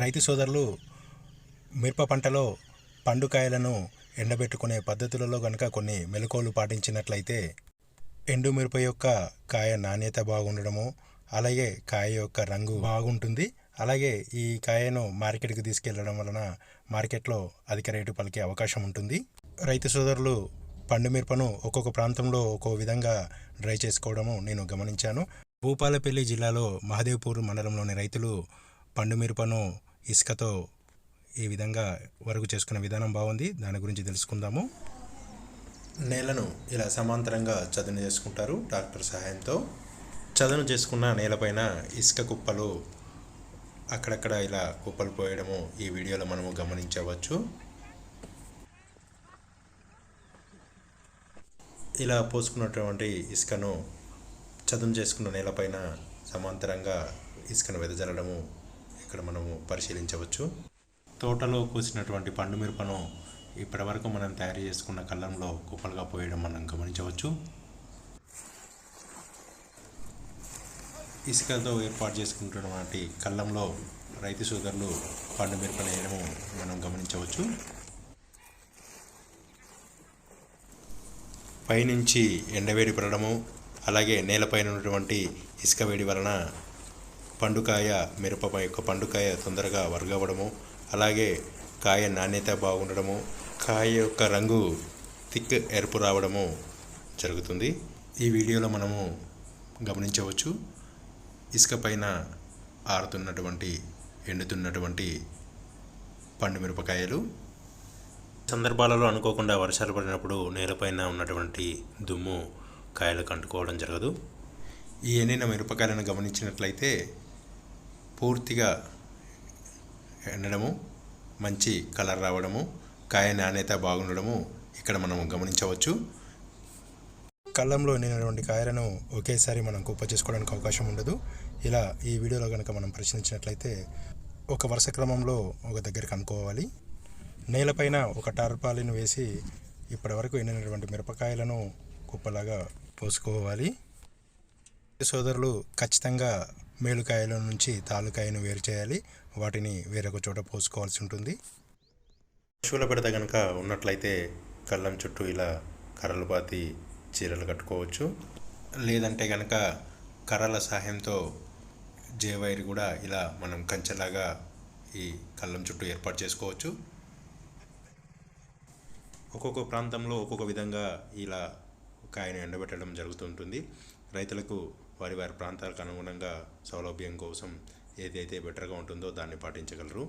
రైతు సోదరులు మిరప పంటలో పండుకాయలను ఎండబెట్టుకునే పద్ధతులలో కనుక కొన్ని మెలకువలు పాటించినట్లయితే ఎండు మిరప యొక్క కాయ నాణ్యత బాగుండడము అలాగే కాయ యొక్క రంగు బాగుంటుంది. అలాగే ఈ కాయను మార్కెట్కి తీసుకెళ్ళడం వలన మార్కెట్లో అధిక రేటు పలికే అవకాశం ఉంటుంది. రైతు సోదరులు పండు మిరపను ఒక్కొక్క ప్రాంతంలో ఒక్కో విధంగా డ్రై చేసుకోవడము నేను గమనించాను. భూపాలపల్లి జిల్లాలో మహదేవ్పూర్ మండలంలోని రైతులు పండు మిరపను ఇసుకతో ఈ విధంగా వరకు చేసుకునే విధానం బాగుంది. దాని గురించి తెలుసుకుందాము. నేలను ఇలా సమాంతరంగా చదును చేసుకుంటారు ట్రాక్టర్ సహాయంతో. చదును చేసుకున్న నేలపైన ఇసుక కుప్పలు అక్కడక్కడ ఇలా కుప్పలు పోయడము ఈ వీడియోలో మనము గమనించవచ్చు. ఇలా పోసుకున్నటువంటి ఇసుకను చదును చేసుకున్న నేలపైన సమాంతరంగా ఇసుకను వెదజల్లడము ఇక్కడ మనము పరిశీలించవచ్చు. తోటలో కూసినటువంటి పండు మిరపను ఇప్పటివరకు మనం తయారు చేసుకున్న కళ్ళంలో కుప్పలుగా పోయడం మనం గమనించవచ్చు. ఇసుకతో ఏర్పాటు చేసుకుంటున్నటువంటి కళ్ళంలో రైతు సోదరులు పండు మిరపను వేయడము మనం గమనించవచ్చు. పైనుంచి ఎండవేడి పడడము అలాగే నేలపైన ఉన్నటువంటి ఇసుక వేడి వలన పండుకాయ మిరప యొక్క పండుకాయ తొందరగా వరగవడము అలాగే కాయ నాణ్యత బాగుండడము కాయ యొక్క రంగు థిక్ ఎరుపు రావడము జరుగుతుంది. ఈ వీడియోలో మనము గమనించవచ్చు ఇసుక పైన ఆరుతున్నటువంటి ఎండుతున్నటువంటి పండు మిరపకాయలు. సందర్భాలలో అనుకోకుండా వర్షాలు పడినప్పుడు నేలపైన ఉన్నటువంటి దుమ్ము కాయలకు అంటుకోవడం జరగదు. ఈ ఎండిన మిరపకాయలను గమనించినట్లయితే పూర్తిగా ఎండడము మంచి కలర్ రావడము కాయ నాణ్యత బాగుండడము ఇక్కడ మనం గమనించవచ్చు. కళ్ళంలో నిన్నటువంటి కాయలను ఒకేసారి మనం కుప్ప చేసుకోవడానికి అవకాశం ఉండదు. ఇలా ఈ వీడియోలో కనుక మనం పరిశీలించినట్లయితే ఒక వరుస క్రమంలో ఒక దగ్గరికి అనుకోవాలి నేలపైన ఒక టార్పాలిన్ వేసి ఇప్పటివరకు ఎండినటువంటి మిరపకాయలను కుప్పలాగా పోసుకోవాలి. సోదరులు ఖచ్చితంగా మేలుకాయల నుంచి తాలుకాయను వేరు చేయాలి. వాటిని వేరొక చోట పోసుకోవాల్సి ఉంటుంది. పశువుల పెడత కనుక ఉన్నట్లయితే కళ్ళం చుట్టూ ఇలా కర్రలు పాతి చీరలు కట్టుకోవచ్చు. లేదంటే కనుక కర్రల సహాయంతో జేవైర్ కూడా ఇలా మనం కంచెలాగా ఈ కళ్ళం చుట్టూ ఏర్పాటు చేసుకోవచ్చు. ఒక్కొక్క ప్రాంతంలో ఒక్కొక్క విధంగా ఇలా కాయను ఎండబెట్టడం జరుగుతుంటుంది. రైతులకు వారి వారి ప్రాంతాలకు అనుగుణంగా సౌలభ్యం కోసం ఏదైతే బెటర్గా ఉంటుందో దాన్ని పాటించగలరు.